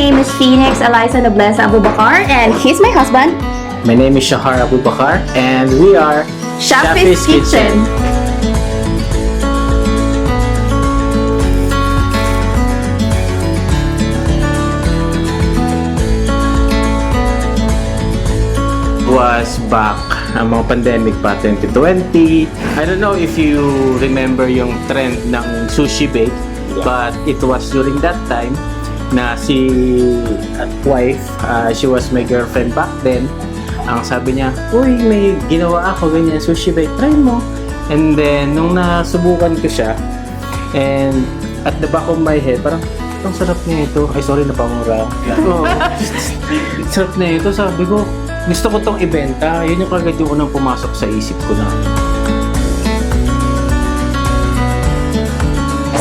name is Phoenix Eliza Nobleza Abubakar, and he's my husband. My name is Shahar Abubakar and we are Shafi's Kitchen. was back ang mga pandemic pa 2020. I don't know if you remember yung trend ng sushi bake but it was during that time na si uh, wife, uh, she was my girlfriend back then. Ang sabi niya, Uy, may ginawa ako ganyan, sushi bake, try mo. And then, nung nasubukan ko siya, and at the back of my head, parang, ang sarap niya ito. Ay, sorry, napamura. Oo. sarap na ito. Sabi ko, gusto ko tong ibenta. Yun yung kagad yung unang pumasok sa isip ko na.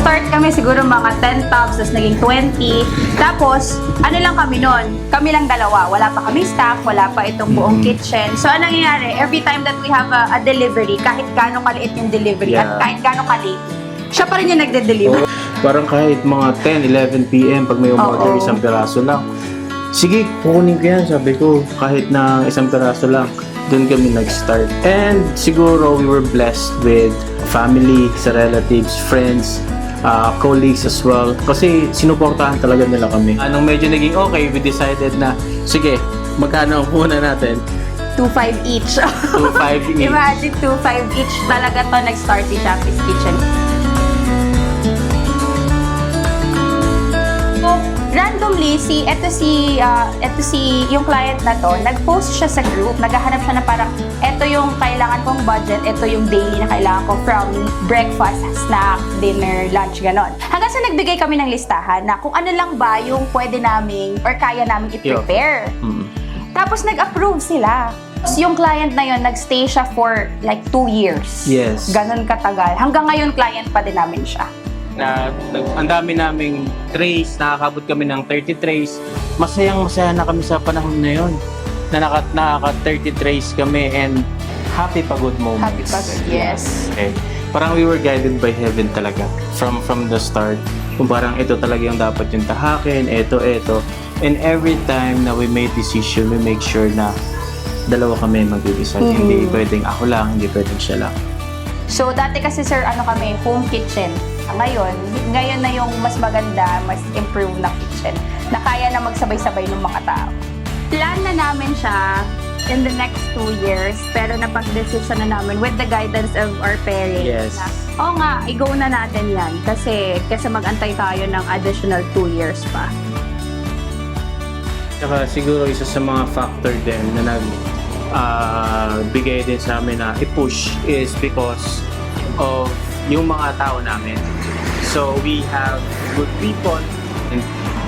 Start kami siguro mga 10 tops, tapos naging 20. Tapos, ano lang kami nun? Kami lang dalawa. Wala pa kami staff, wala pa itong buong Mhm. kitchen. So, anong nangyayari? Every time that we have a, a delivery, kahit gaano kaliit yung delivery, Yeah. at kahit gaano kalate, siya pa rin yung nagde-deliver. Oo. Parang kahit mga 10, 11 p.m. pag may umorder Oo. isang piraso lang. Sige, kukunin ko yan. Sabi ko, kahit na isang piraso lang. Doon kami nag-start. And siguro we were blessed with family, sa relatives, friends, uh, colleagues as well. Kasi sinuportahan talaga nila kami. Anong medyo naging okay, we decided na, sige, magkano ang kuna natin? 2.5 each. 2.5 each. Imagine 2.5 each talaga to nag-start si Shafi's Kitchen. Randomly, si, eto si, ah, eto si, yung client na to, nag-post siya sa group, naghahanap siya na parang, eto yung kailangan kong budget, eto yung daily na kailangan ko from breakfast, snack, dinner, lunch, ganon. Hanggang sa nagbigay kami ng listahan na kung ano lang ba yung pwede naming or kaya naming i-prepare. Mm. Tapos nag-approve sila. Tapos yung client na yon nagstay siya for like two years. Yes. Ganon katagal. Hanggang ngayon, client pa din namin siya. Na ang dami naming trays, nakakabot kami ng 30 trays. Masayang masaya na kami sa panahon na yon. Na naka, nakaka 30 trays kami and happy pagod moments. Happy pagod, yes. Okay. Parang we were guided by heaven talaga from from the start. Kung parang ito talaga yung dapat yung tahakin, ito, ito. And every time na we made decision, we make sure na dalawa kami mag-decide. Mhm. Hindi pwedeng ako lang, hindi pwedeng siya lang. So, dati kasi sir, ano kami, home kitchen. Ngayon, ngayon na yung mas maganda, mas improved na kitchen na kaya na magsabay-sabay ng mga tao. Plan na namin siya in the next two years, pero napag-decision na namin with the guidance of our parents. Yes. Na, Oo nga, i-go na natin yan kasi kasi mag-antay tayo ng additional two years pa. Saka siguro isa sa mga factor din na nag ah, bigay din sa amin na i-push is because of yung mga tao namin. So we have good people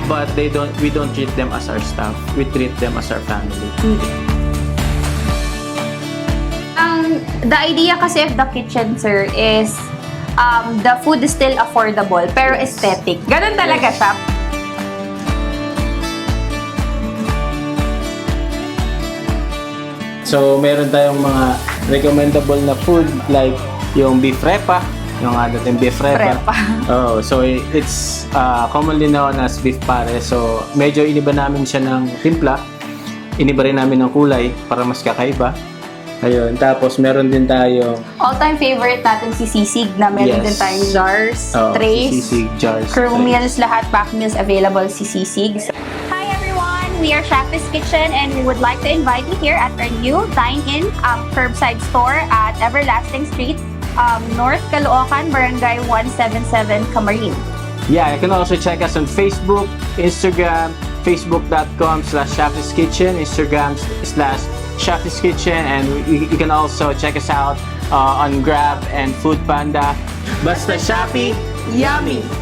but they don't we don't treat them as our staff. We treat them as our family. Ang the idea kasi of the kitchen sir is um, the food is still affordable pero Yes. aesthetic. Ganun talaga Yes. siya. So meron tayong mga recommendable na food like yung beef repa, yung ano natin beef repa. Prepa. Oh, so it's uh, commonly known as beef pare. So medyo iniba namin siya ng timpla. Iniba rin namin ng kulay para mas kakaiba. Ayun, tapos meron din tayo All-time favorite natin si Sisig na meron Yes. din tayong jars, oh, trays, sisig jars. crew trays. meals, lahat pack meals available si Sisig. Hi everyone! We are Shafi's Kitchen and we would like to invite you here at our new dine-in um, curbside store at Everlasting Street, um, North Caloocan, Barangay 177, Camarin. Yeah, you can also check us on Facebook, Instagram, facebook.com slash Shafis Kitchen, Instagram slash Shafis Kitchen, and you, you can also check us out uh, on Grab and Food Panda. Basta Shafi, yummy!